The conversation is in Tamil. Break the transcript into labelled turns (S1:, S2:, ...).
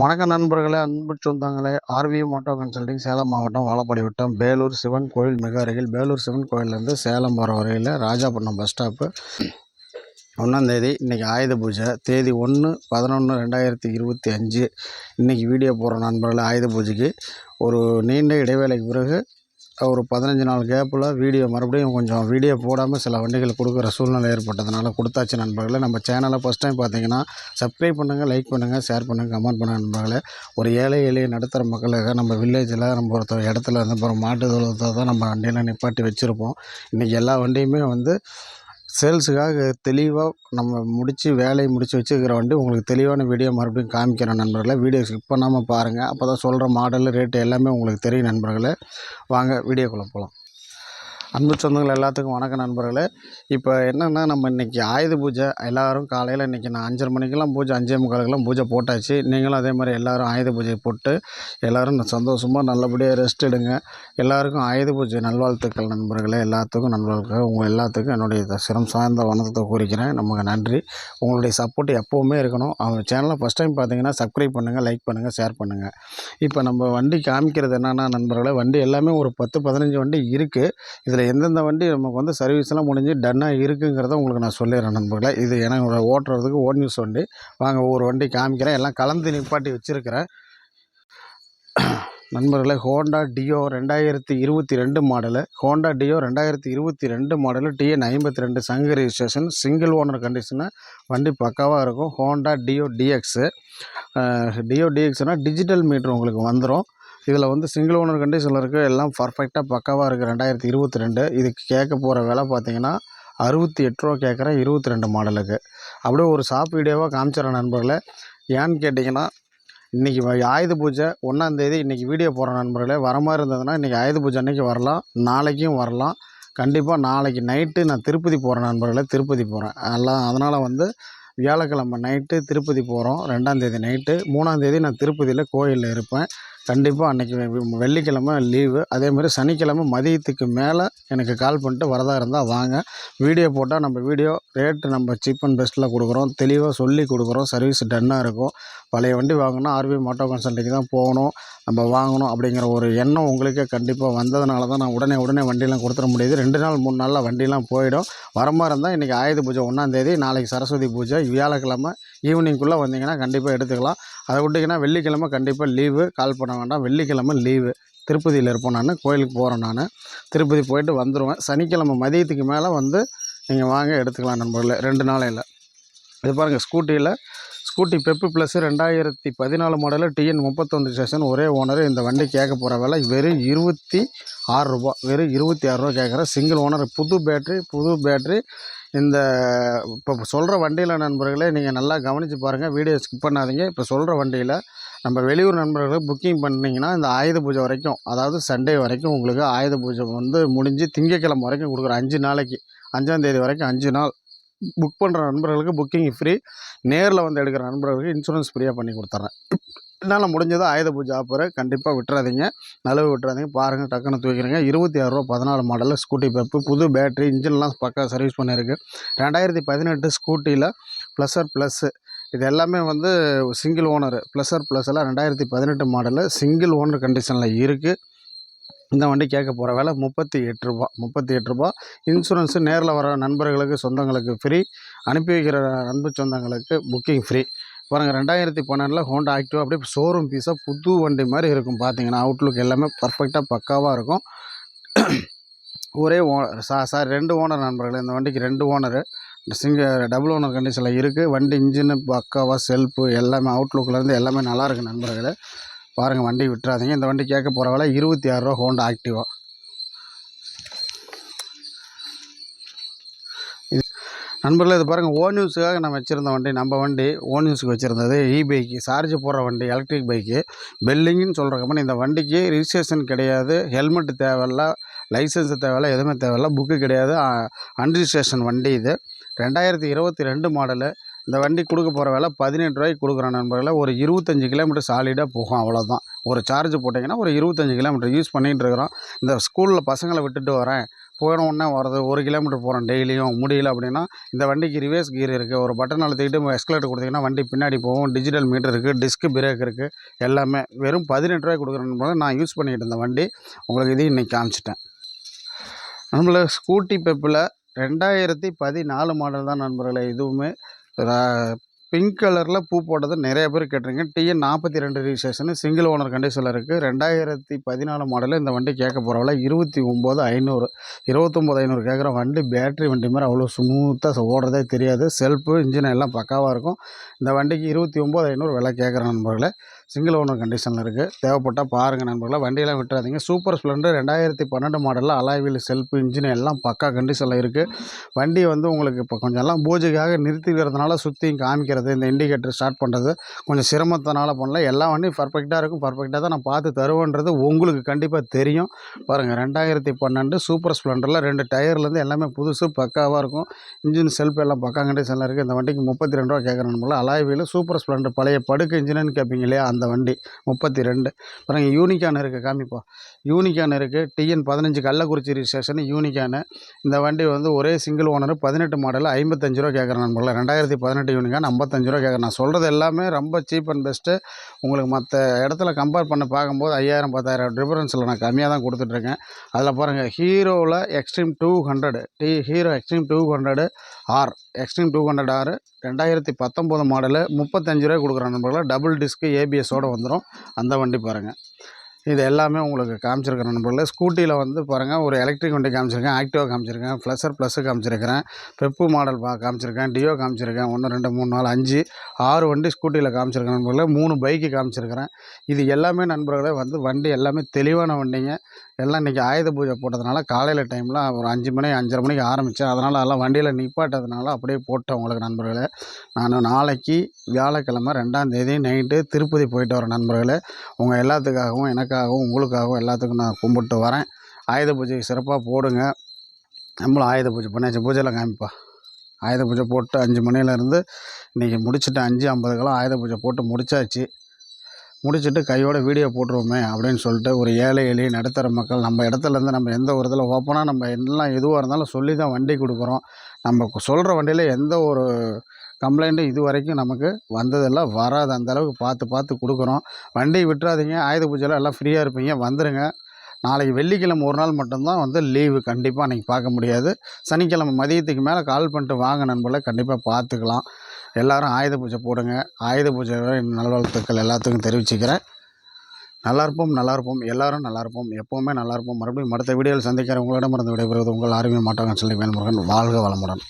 S1: வணக்கம் நண்பர்களே அன்பு சொந்தங்களே. ஆர்வி மோட்டோ கன்சல்டிங் சேலம் மாவட்டம் வாழப்பாடி வட்டம். பேலூர் சிவன் கோயில் மிக அருகில். பேலூர் சிவன் கோயிலேருந்து சேலம் போகிற வரையில் ராஜாபட்டினம் பஸ் ஸ்டாப்பு ஒன்றாந்தேதி இன்றைக்கி ஆயுத பூஜை. தேதி ஒன்று பதினொன்று ரெண்டாயிரத்தி இருபத்தி அஞ்சு. இன்றைக்கி வீடியோ போடுற நண்பர்களே ஆயுத பூஜைக்கு. ஒரு நீண்ட இடைவேளைக்கு பிறகு ஒரு பதினஞ்சு நாள் கேப்பில் வீடியோ மறுபடியும் கொஞ்சம் வீடியோ போடாமல் சில வண்டிகள் கொடுக்குற சூழ்நிலை ஏற்பட்டதுனால கொடுத்தாச்சு நண்பர்களே. நம்ம சேனலை ஃபஸ்ட் டைம் பார்த்தீங்கன்னா சப்ஸ்கிரைப் பண்ணுங்கள் லைக் பண்ணுங்கள் ஷேர் பண்ணுங்கள் கமெண்ட் பண்ணுங்கள் நண்பர்களே. ஒரு ஏழை எளிய நடுத்தர மக்களுக்கு நம்ம வில்லேஜில் நம்ம ஒருத்தர் இடத்துல இருந்து அப்புறம் மாட்டு தொழுவத்தை தான் நம்ம வண்டியில் நிப்பாட்டி வச்சுருப்போம். இன்றைக்கி எல்லா வண்டியுமே வந்து சேல்ஸுக்காக தெளிவாக நம்ம முடித்து வேலையை முடித்து வச்சுருக்கிற வண்டி உங்களுக்கு தெளிவான வீடியோ மறுபடியும் காமிக்கிறேன் நண்பர்களே. வீடியோ ஸ்கிப் பண்ணாமல் பாருங்கள் அப்போ தான் சொல்கிற மாடலு ரேட்டு எல்லாமே உங்களுக்கு தெரியும் நண்பர்களே. வாங்க வீடியோக்குள்ளே போகலாம் அன்பு சொந்தங்கள் எல்லாத்துக்கும் வணக்கம் நண்பர்களே. இப்போ என்னென்னா நம்ம இன்றைக்கி ஆயுத பூஜை எல்லோரும் காலையில் இன்றைக்கி நான் அஞ்சரை மணிக்கெல்லாம் பூஜை அஞ்சே முக்காலுக்கெல்லாம் பூஜை போட்டாச்சு. நீங்களும் அதே மாதிரி எல்லோரும் ஆயுத பூஜை போட்டு எல்லோரும் சந்தோஷமாக நல்லபடியாக ரெஸ்ட் எடுங்க. எல்லாருக்கும் ஆயுத பூஜை நல்வாழ்த்துக்கள் நண்பர்களே. எல்லாத்துக்கும் நல்வாழ்த்துக்கள். உங்கள் எல்லாத்துக்கும் என்னுடைய சிரம் சார்ந்த வணக்கத்தை கூறிக்கிறேன் நமக்கு நன்றி. உங்களுடைய சப்போர்ட் எப்போவுமே இருக்கணும். அவங்க சேனலை ஃபஸ்ட் டைம் பார்த்தீங்கன்னா சப்ஸ்கிரைப் பண்ணுங்கள் லைக் பண்ணுங்கள் ஷேர் பண்ணுங்கள் இப்போ நம்ம வண்டி காமிக்கிறது என்னென்னா நண்பர்களே வண்டி எல்லாமே ஒரு பத்து பதினஞ்சு வண்டி இருக்குது இதில் இதில் எந்தெந்த வண்டி நமக்கு வந்து சர்வீஸ்லாம் முடிஞ்சு டன்னாக இருக்குங்கிறத உங்களுக்கு நான் சொல்லிடுறேன் நண்பர்களே. இது எனக்கு ஓட்டுறதுக்கு ஓன் நியூஸ் வண்டி. வாங்க ஒவ்வொரு வண்டி காமிக்கிறேன். எல்லாம் கலந்து நிப்பாட்டி வச்சுருக்கிறேன். நண்பர்களே ஹோண்டா டியோ ரெண்டாயிரத்தி இருபத்தி ரெண்டு மாடலு. ஹோண்டா டியோ ரெண்டாயிரத்தி இருபத்தி ரெண்டு மாடலு. டிஎன் ஐம்பத்தி ரெண்டு சங்க ரிஜிஸ்ட்ரேஷன் சிங்கிள் ஓனர் கண்டிஷனு வண்டி பக்காவாக இருக்கும். ஹோண்டா டியோ டிஎக்ஸு டியோ டிஎக்ஸ்னால் டிஜிட்டல் மீட்ரு உங்களுக்கு வந்துடும் இதில் வந்து சிங்கிள் ஓனர் கண்டிஷனில் இருக்க எல்லாம் பர்ஃபெக்டாக பக்காவாக இருக்குது ரெண்டாயிரத்தி இருபத்தி ரெண்டு. இதுக்கு கேட்க போகிற விலை பார்த்தீங்கன்னா அறுபத்தி எட்டு ரூபா கேட்குறேன் இருபத்தி ரெண்டு மாடலுக்கு அப்படியே ஒரு ஷாப் வீடியோவாக காமிச்சிடறேன் நண்பர்களே. ஏன்னு கேட்டிங்கன்னா இன்றைக்கி ஆயுத பூஜை ஒன்றாந்தேதி இன்றைக்கி வீடியோ போகிற நண்பர்களே. வர மாதிரி இருந்ததுன்னா இன்றைக்கி ஆயுத பூஜை அன்றைக்கி வரலாம். நாளைக்கும் வரலாம். கண்டிப்பாக நாளைக்கு நைட்டு நான் திருப்பதி போகிறேன் நண்பர்களே திருப்பதி போகிறேன் எல்லாம் அதனால் வந்து வியாழக்கிழமை நைட்டு திருப்பதி போகிறோம் ரெண்டாந்தேதி நைட்டு மூணாந்தேதி நான் திருப்பதியில் கோயிலில் இருப்பேன். கண்டிப்பாக அன்றைக்கி வெள்ளிக்கிழமை லீவு. அதேமாதிரி சனிக்கிழமை மதியத்துக்கு மேலே எனக்கு கால் பண்ணிட்டு வரதா இருந்தால் வாங்க. வீடியோ போட்டால் நம்ம வீடியோ ரேட்டு நம்ம சீப் அண்ட் பெஸ்ட்டில் கொடுக்குறோம். தெளிவாக சொல்லி கொடுக்குறோம். சர்வீஸ் டன்னாக இருக்கும். பழைய வண்டி வாங்கினா ஆர்பி மோட்டோ கன்சல்ட்டிக்கு தான் போகணும். நம்ம வாங்கணும் அப்படிங்கிற ஒரு எண்ணம் உங்களுக்கே கண்டிப்பாக வந்ததுனால தான் நான் உடனே உடனே வண்டியெலாம் கொடுத்துட முடியுது. ரெண்டு நாள் மூணு நாளில் வண்டியெலாம் போயிடும். வரமாக இருந்தால் இன்றைக்கி ஆயுத பூஜை ஒன்றாந்தேதி நாளைக்கு சரஸ்வதி பூஜை. வியாழக்கிழமை ஈவினிங்குள்ளே வந்தீங்கன்னா கண்டிப்பாக எடுத்துக்கலாம். அதை விட்டிங்கன்னா வெள்ளிக்கிழமை கண்டிப்பாக லீவு. கால் பண்ண வேண்டாம். வெள்ளிக்கிழமை லீவு. திருப்பதியில் இருப்போம் நான். கோயிலுக்கு போகிறேன் நான். திருப்பதி போயிட்டு வந்துடுவேன் சனிக்கிழமை மதியத்துக்கு மேலே வந்து நீங்கள் வாங்க எடுத்துக்கலாம் நண்பர்களே. ரெண்டு நாளையில். இது பாருங்கள் ஸ்கூட்டியில். ஸ்கூட்டி பெப்பு ப்ளஸ் ரெண்டாயிரத்தி பதினாலு மாடலு டிஎன் முப்பத்தொன்று ஸ்டேஷன். ஒரே ஓனர். இந்த வண்டி கேட்க போகிற விலை வெறும் இருபத்தி ஆறுரூபா வெறும் இருபத்தி ஆறுரூவா கேட்குறேன். சிங்கிள் ஓனர் புது பேட்ரி புது பேட்ரி இந்த இப்போ சொல்கிற வண்டியில் நண்பர்களே நீங்கள் நல்லா கவனித்து பாருங்கள் வீடியோ ஸ்கிப் பண்ணாதீங்க. இப்போ சொல்கிற வண்டியில் நம்ம வெளியூர் நண்பர்களுக்கு புக்கிங் பண்ணிங்கன்னா இந்த ஆயுத பூஜை வரைக்கும் அதாவது சண்டே வரைக்கும் உங்களுக்கு ஆயுத பூஜை வந்து முடிஞ்சு திங்கக்கிழமை வரைக்கும் கொடுக்குற அஞ்சு நாளைக்கு அஞ்சாந்தேதி வரைக்கும் அஞ்சு நாள் புக் பண்ணுற நண்பர்களுக்கு புக்கிங் ஃப்ரீ. நேரில் வந்து எடுக்கிற நண்பர்களுக்கு இன்சூரன்ஸ் ஃப்ரீயாக பண்ணி கொடுத்துட்றேன். என்னால் முடிஞ்சதோ ஆயுத பூஜை ஆஃபரு கண்டிப்பாக விட்டுறாதீங்க. நழுவு விட்டுறாதீங்க. பாருங்கள் டக்குன்னு தூக்கிறீங்க இருபத்தி ஆறுரூவா பதினாலு மாடலில் ஸ்கூட்டி பைப்பு புது பேட்ரி இன்ஜின்லாம் பக்கா சர்வீஸ் பண்ணியிருக்கு. ரெண்டாயிரத்தி பதினெட்டு ஸ்கூட்டியில் ப்ளஸ்ஸர் ப்ளஸ்ஸு இது எல்லாமே வந்து சிங்கிள் ஓனர் ப்ளஸர் ப்ளஸ் எல்லாம் ரெண்டாயிரத்தி பதினெட்டு மாடலில் சிங்கிள் ஓனர் கண்டிஷனில் இருக்குது இந்த வண்டி கேட்க போகிற வேலை முப்பத்தி எட்டு ரூபா. முப்பத்தி எட்டு ரூபா. இன்சூரன்ஸு நேரில் வர நண்பர்களுக்கு சொந்தங்களுக்கு ஃப்ரீ அனுப்பி வைக்கிற அன்பு சொந்தங்களுக்கு புக்கிங் ஃப்ரீ பாருங்கள் ரெண்டாயிரத்தி பன்னெண்டில் ஹோண்டா ஆக்டிவா அப்படியே ஷோரூம் பீஸாக புது வண்டி மாதிரி இருக்கும் பார்த்தீங்கன்னா அவுட்லுக் எல்லாமே பர்ஃபெக்டாக பக்காவாக இருக்கும். ஒரே ஓனர் சா சார் ரெண்டு ஓனர் நண்பர்கள் இந்த வண்டிக்கு ரெண்டு ஓனரு சிங்கிள் டபுள் ஓனர் கண்டிஷனில் இருக்குது வண்டி இன்ஜினு பக்காவாக செல்ஃபு எல்லாமே அவுட்லுக்லேருந்து எல்லாமே நல்லாயிருக்கு நண்பர்களே. பாருங்கள் வண்டி விட்டுறாதீங்க. இந்த வண்டி கேட்க போகிற வேலை இருபத்தி ஆறுரூவா ஹோண்டா ஆக்டிவா நண்பர்களே இது பாருங்கள் ஓ நியூஸுக்காக நான் வச்சுருந்த வண்டி நம்ம வண்டி ஓ நியூஸுக்கு வச்சுருந்தது இ பைக்கு சார்ஜ் போடுற வண்டி எலக்ட்ரிக் பைக்கு பெல்லிங்குன்னு சொல்கிற கம்பெனி இந்த வண்டிக்கு ரிஜிஸ்ட்ரேஷன் கிடையாது ஹெல்மெட்டு தேவையில்ல லைசன்ஸு தேவையில்ல எதுவுமே தேவையில்ல புக்கு கிடையாது அன்ரிஜிஸ்ட்ரேஷன் வண்டி இது. ரெண்டாயிரத்தி இருபத்தி ரெண்டு மாடலு இந்த வண்டி கொடுக்க போகிற வேலை பதினெட்டு ரூபாய்க்கு கொடுக்குறேன் நண்பர்களை ஒரு இருபத்தஞ்சி கிலோமீட்டர் சாலிடாக போகும் அவ்வளோதான் ஒரு சார்ஜ் போட்டிங்கன்னா ஒரு இருபத்தஞ்சி கிலோமீட்டர் யூஸ் பண்ணிகிட்டு இருக்கிறோம். இந்த ஸ்கூலில் பசங்களை விட்டுட்டு வரேன். போன உடனே வர்றது ஒரு கிலோமீட்டர் போகிறோம் டெய்லியும். முடியல அப்படின்னா இந்த வண்டிக்கு ரிவேர்ஸ் கீர் இருக்குது ஒரு பட்டன் அழுத்திக்கிட்டு எஸ்கலேட்டர் கொடுத்தீங்கன்னா வண்டி பின்னாடி போகும். டிஜிட்டல் மீட்டர் இருக்குது டிஸ்க் பிரேக் இருக்குது எல்லாமே. வெறும் பதினெட்டு ரூபாய் கொடுக்குறேன்னு நான் யூஸ் பண்ணிக்கிட்டு இருந்த வண்டி உங்களுக்கு இதையும் இன்றைக்கி காமிச்சிட்டேன். நம்மள ஸ்கூட்டி பெப்பில் ரெண்டாயிரத்தி பதினாலு மாடல் தான் நண்பர்களே இதுவுமே. பிங்க் கலரில் பூ போட்டது நிறைய பேர் கேட்டிருங்க டிஎன் நாற்பத்தி ரெண்டு ரிஜிஸ்ட்ரேஷன் சிங்கிள் ஓனர் கண்டிஷனில் இருக்குது ரெண்டாயிரத்தி பதினாலு மாடலில் இந்த வண்டி கேட்க போகிறவள இருபத்தி ஒம்பது ஐநூறு. இருபத்தொம்போது ஐநூறு கேட்குற வண்டி பேட்ரி வண்டி மாதிரி அவ்வளோ ஸ்மூத்தாக ஓடுறதே தெரியாது. செல்ஃபு இன்ஜின் எல்லாம் பக்காவாக இருக்கும். இந்த வண்டிக்கு இருபத்தி ஒம்பது ஐநூறு விலை கேட்குற நண்பர்களே. சிங்கிள் ஓனர் கண்டிஷனில் இருக்குது தேவைப்பட்டால் பாருங்கள் நண்பர்களே வண்டியெல்லாம் விட்டுறாதீங்க. சூப்பர் ஸ்ப்ளெண்டர் ரெண்டாயிரத்தி பன்னெண்டு மாடலில் அலாய்வில் செல்ஃப் இன்ஜின் எல்லாம் பக்கா கண்டிஷனில் இருக்குது வண்டி வந்து உங்களுக்கு இப்போ கொஞ்சம் எல்லாம் பூஜைக்காக நிறுத்திக்கிறதுனால சுற்றியும் காமிக்கிறது இந்த இண்டிகேட்டர் ஸ்டார்ட் பண்ணுறது கொஞ்சம் சிரமத்தினால பண்ணல. எல்லா வண்டியும் பர்ஃபெக்டாக இருக்கும். பர்ஃபெக்டாக தான் நான் பார்த்து தருவேன்றது உங்களுக்கு கண்டிப்பாக தெரியும். பாருங்கள் ரெண்டாயிரத்தி பன்னெண்டு சூப்பர் ஸ்ப்ளெண்டரில் ரெண்டு டயர்லேருந்து எல்லாமே புதுசு பக்காவாக இருக்கும். இன்ஜின் செல்ஃப் எல்லாம் பக்கா கண்டிஷனில் இருக்குது இந்த வண்டிக்கு முப்பத்தி ரெண்டு ரூபா கேட்குறேன் போல் அலாய்வில் சூப்பர் ஸ்ப்ளெண்டர் பழைய படுக்கை இன்ஜின்னு கேட்பீங்க இல்லையா? அந்த அந்த வண்டி முப்பத்தி ரெண்டு பாருங்கள் யூனிகான் இருக்குது காமிப்போம் யூனிகான் இருக்குது டிஎன் பதினஞ்சு கள்ளக்குறிச்சி ரிஜிஸ்ட்ரேஷன் யூனிகானு இந்த வண்டி வந்து ஒரே சிங்கிள் ஓனர் பதினெட்டு மாடல் ஐம்பத்தஞ்சு ரூபா கேட்குறேன் நண்பர்களே. ரெண்டாயிரத்தி பதினெட்டு யூனிகான் ஐம்பத்தஞ்சு ரூபா கேட்குறேன். நான் சொல்கிறது எல்லாமே ரொம்ப சீப் அண்ட் பெஸ்ட்டு உங்களுக்கு மற்ற இடத்துல கம்பேர் பண்ணி பார்க்கும்போது ஐயாயிரம் பத்தாயிரம் டிஃபரன்ஸில் நான் கம்மியாக தான் கொடுத்துட்ருக்கேன். அதில் பாருங்கள் ஹீரோவில் Xtreme two hundred T Hero Xtreme two hundred R Xtreme two hundred ஆறு ரெண்டாயிரத்தி பத்தொம்போது மாடலு முப்பத்தஞ்சு ரூபாய் கொடுக்குற நண்பர்களே? டபுள் டிஸ்க்கு ஏபிஎஸோடு வந்துடும் அந்த வண்டி பாருங்கள் இது எல்லாமே உங்களுக்கு காமிச்சிருக்கிறேன் நண்பர்களே. ஸ்கூட்டியில் வந்து பாருங்கள் ஒரு எலக்ட்ரிக் வண்டி காமிச்சிருக்கேன் ஆக்டிவா காமிச்சிருக்கேன் ஃப்ளஸர் ப்ளஸ்ஸு காமிச்சிருக்கிறேன் பெப்பு மாடல் பா காமிச்சிருக்கேன் டியோ காமிச்சிருக்கேன் ஒன்று ரெண்டு மூணு நாலு அஞ்சு ஆறு வண்டி ஸ்கூட்டியில் காமிச்சிருக்கேன் நண்பர்களே. மூணு பைக்கு காமிச்சிருக்கிறேன். இது எல்லாமே நண்பர்களே வந்து வண்டி எல்லாமே தெளிவான வண்டிங்க. எல்லாம் இன்றைக்கி ஆயுத பூஜை போட்டதுனால காலையில் டைமில் ஒரு அஞ்சு மணி அஞ்சரை மணிக்கு ஆரம்பித்தேன் அதனால் எல்லாம் வண்டியில் நிப்பாட்டதுனால அப்படியே போட்டேன் உங்களுக்கு நண்பர்களே. நான் நாளைக்கு வியாழக்கிழமை ரெண்டாம் தேதி நைட்டு திருப்பதி போயிட்டு வரேன் நண்பர்களே. உங்கள் எல்லாத்துக்காகவும் எனக்காகவும் உங்களுக்காகவும் எல்லாத்துக்கும் நான் கும்பிட்டு வரேன். ஆயுத பூஜைக்கு சிறப்பாக போடுங்க. நம்மளும் ஆயுத பூஜை பண்ணியாச்சு. பூஜையில் காமிப்பா. ஆயுத பூஜை போட்டு அஞ்சு மணிலேருந்து இன்றைக்கி முடிச்சுட்டு அஞ்சு ஐம்பதுக்கெல்லாம் ஆயுத பூஜை போட்டு முடிச்சாச்சு. முடிச்சுட்டு கையோட வீடியோ போட்டுருவோமே அப்படின்னு சொல்லிட்டு ஒரு ஏழை எளிய நடுத்தர மக்கள் நம்ம இடத்துலேருந்து நம்ம எந்த ஒரு இதில் ஓப்பனாக நம்ம எல்லாம் எதுவாக இருந்தாலும் சொல்லி தான் வண்டி கொடுக்குறோம். நம்ம சொல்கிற வண்டியில் எந்த ஒரு கம்ப்ளைண்ட்டு இது வரைக்கும் நமக்கு வந்ததெல்லாம் வராது. அந்த அளவுக்கு பார்த்து பார்த்து கொடுக்குறோம். வண்டி விட்டுறாதீங்க. ஆயுத பூஜையில் எல்லாம் ஃப்ரீயாக இருப்பீங்க. வந்துடுங்க நாளைக்கு வெள்ளிக்கிழமை ஒரு நாள் மட்டும்தான் வந்து லீவு கண்டிப்பாக அன்றைக்கி பார்க்க முடியாது. சனிக்கிழமை மதியத்துக்கு மேலே கால் பண்ணிட்டு வாங்க நண்பர்களை. கண்டிப்பாக பார்த்துக்கலாம். எல்லோரும் ஆயுத பூஜை போடுங்க. ஆயுத பூஜை நல்வாழ்த்துக்கள் எல்லாத்துக்கும் தெரிவிச்சுக்கிறேன். நல்லா இருப்போம் நல்லா இருப்போம். எல்லாரும் நல்லா இருப்போம். எப்போவுமே நல்லா இருப்போம். மறுபடியும் அடுத்த வீடியோவில் சந்திக்கிறேன். உங்களிடமிருந்து விடைபெறுவது உங்கள் ஆர்வம் மாட்டாங்கன்னு சொல்லி வேல்முருகன். வாழ்க வளமுடன்.